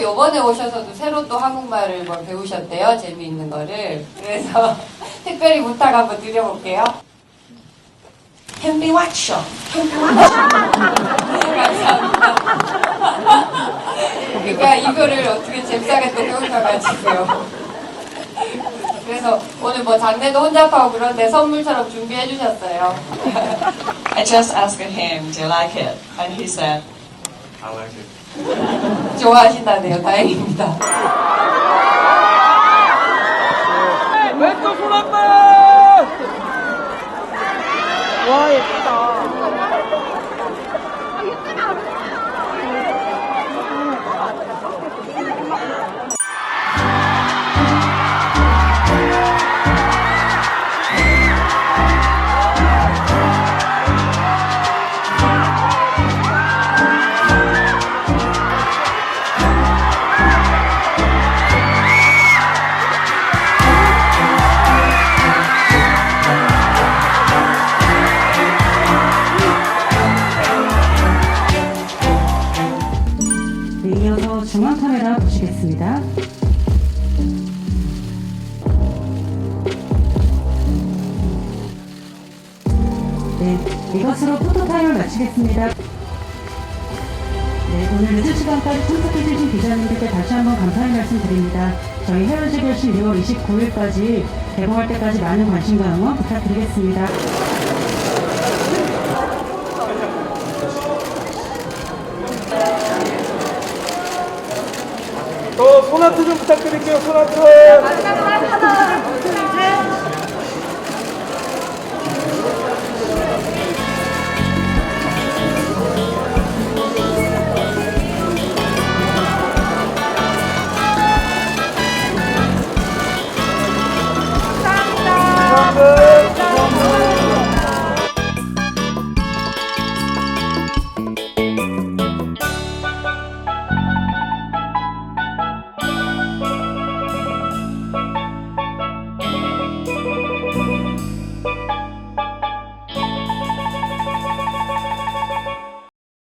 저번에 오셔서도 새로 또 한국말을 뭐 배우셨대요. 재미있는 거를. 그래서 특별히 부탁 한번 드려볼게요. 햄비 왓쇼. 감사합니다. 그러니까 이거를 어떻게 잽싸게 또 배우셔가지고요. 그래서 오늘 뭐 장례도 혼잡하고 그런데 선물처럼 준비해 주셨어요. I just asked him, do you like it? And he said, 좋아하신다네요. 다행입니다. 중앙 카메라 보시겠습니다. 네, 이것으로 포토타임을 마치겠습니다. 네, 오늘 늦은 시간까지 참석해주신 기자님들께 다시 한번 감사의 말씀 드립니다. 저희 헤어질 결심 6월 29일까지 개봉할 때까지 많은 관심과 응원 부탁드리겠습니다. 소나트 좀 부탁드릴게요. 소나트.